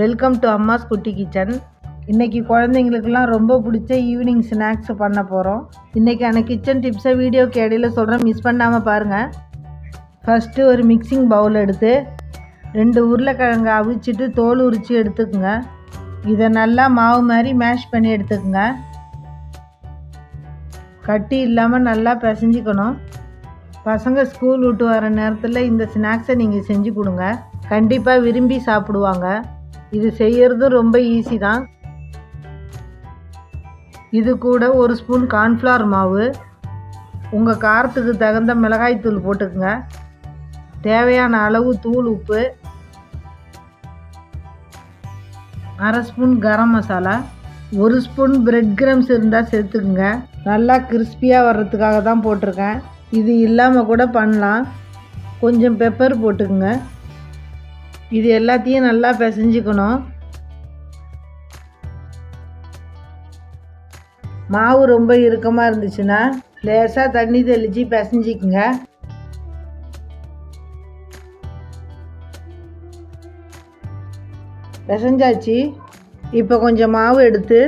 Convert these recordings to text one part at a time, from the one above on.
Welcome to அம்மாஸ் குட்டி kitchen. இன்றைக்கி குழந்தைங்களுக்கெல்லாம் ரொம்ப பிடிச்ச ஈவினிங் ஸ்நாக்ஸ் பண்ண போகிறோம் இன்றைக்கான கிச்சன் டிப்ஸை வீடியோக்கு இடையில சொல்கிறேன் மிஸ் பண்ணாமல் பாருங்கள் ஃபஸ்ட்டு ஒரு மிக்சிங் பவுல் எடுத்து ரெண்டு உருளைக்கிழங்கு அவிச்சிட்டு தோல் உரித்து எடுத்துக்கோங்க. இதை நல்லா மாவு மாதிரி மேஷ் பண்ணி எடுத்துக்கோங்க. கட்டி இல்லாமல் நல்லா பிசைஞ்சிக்கணும். பசங்க ஸ்கூல் விட்டு வர நேரத்தில் இந்த ஸ்நாக்ஸை நீங்கள் செஞ்சு கொடுங்க. கண்டிப்பாக விரும்பி சாப்பிடுவாங்க. இது செய்யறதும் ரொம்ப ஈஸி தான். இது கூட ஒரு ஸ்பூன் கார்ன்ஃப்ளவர் மாவு. உங்கள் காரத்துக்கு தகுந்த மிளகாய் தூள் போட்டுக்கோங்க. தேவையான அளவு தூள் உப்பு. அரை ஸ்பூன் கரம் மசாலா. ஒரு ஸ்பூன் பிரெட் கிரம்ஸ் இருந்தால் சேர்த்துக்குங்க. நல்லா கிறிஸ்பியாக வர்றதுக்காக தான் போட்டிருக்கேன். இது இல்லாமல் கூட பண்ணலாம். கொஞ்சம் பெப்பர் போட்டுக்குங்க. இது எல்லாத்தையும் நல்லா பிசைஞ்சுக்கணும். மாவு ரொம்ப இறுக்கமாக இருந்துச்சுன்னா லேசாக தண்ணி தெளித்து பிசைஞ்சிக்குங்க. பிசைஞ்சாச்சு. இப்போ கொஞ்சம் மாவு எடுத்து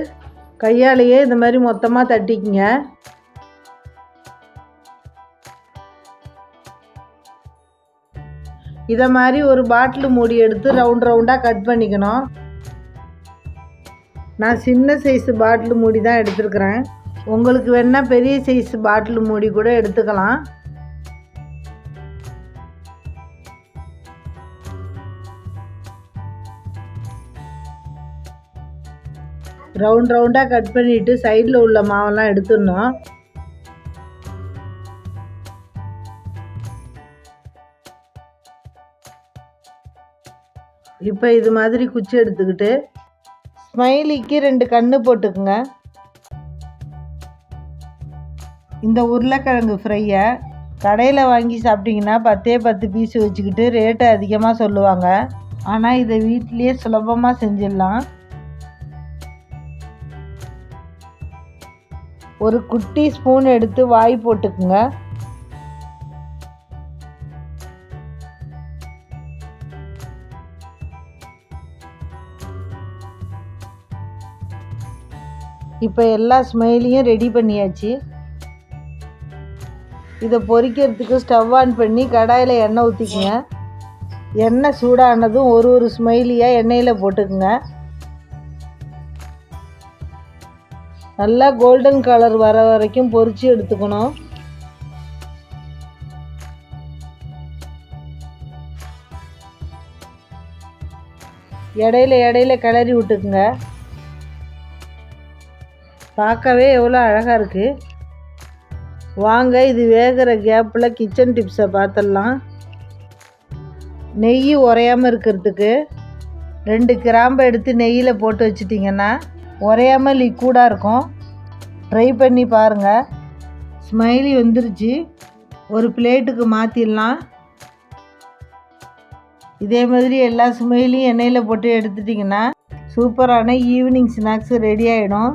கையாலேயே இந்த மாதிரி மொத்தமாக தட்டிக்குங்க. இதை மாதிரி ஒரு பாட்டில் மூடி எடுத்து ரவுண்ட் ரவுண்டாக கட் பண்ணிக்கணும். நான் சின்ன சைஸ் பாட்டில் மூடி தான் எடுத்துருக்குறேன். உங்களுக்கு வேணால் பெரிய சைஸ் பாட்டில் மூடி கூட எடுத்துக்கலாம். ரவுண்ட் ரவுண்டாக கட் பண்ணிவிட்டு சைடில் உள்ள மாவெல்லாம் எடுத்துடணும். இப்போ இது மாதிரி குச்சி எடுத்துக்கிட்டு ஸ்மைலிக்கு ரெண்டு கண்ணு போட்டுக்குங்க. இந்த உருளைக்கிழங்கு ஃப்ரையை கடையில் வாங்கி சாப்பிட்டிங்கன்னா பத்தே பத்து பீஸ் வச்சுக்கிட்டு ரேட்டு அதிகமாக சொல்லுவாங்க. ஆனால் இதை வீட்லேயே சுலபமாக செஞ்சிடலாம். ஒரு குட்டி ஸ்பூன் எடுத்து வாய் போட்டுக்குங்க. இப்போ எல்லா ஸ்மைலையும் ரெடி பண்ணியாச்சு. இதை பொறிக்கிறதுக்கு ஸ்டவ் ஆன் பண்ணி கடாயில் எண்ணெய் ஊற்றிக்குங்க எண்ணெய் சூடானதும் ஒரு ஒரு ஸ்மைலியாக எண்ணெயில் போட்டுக்குங்க. நல்லா கோல்டன் கலர் வர வரைக்கும் பொறிச்சு எடுத்துக்கணும். இடையில இடையில கிளறி விட்டுக்குங்க. பார்க்கவே எவ்வளோ அழகாக இருக்குது வாங்க இது வேகிற கேப்பில் கிச்சன் டிப்ஸை பார்த்துடலாம் நெய் உரையாமல் இருக்கிறதுக்கு ரெண்டு கிராம்பை எடுத்து நெய்யில் போட்டு வச்சிட்டிங்கன்னா உரையாமல் லிக்விடாக இருக்கும். ட்ரை பண்ணி பாருங்கள் ஸ்மைலி வந்துருச்சு. ஒரு பிளேட்டுக்கு மாற்றிடலாம் இதே மாதிரி எல்லா ஸ்மைலையும் எண்ணெயில் போட்டு எடுத்துட்டிங்கன்னா சூப்பரான ஈவினிங் ஸ்நாக்ஸ் ரெடி ஆகிடும்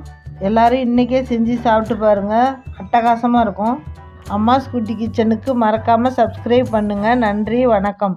எல்லோரும் இன்றைக்கே செஞ்சு சாப்பிட்டு பாருங்கள் அட்டகாசமாக இருக்கும். அம்மாஸ் குட்டி கிச்சனுக்கு மறக்காமல் சப்ஸ்கிரைப் பண்ணுங்கள் நன்றி வணக்கம்.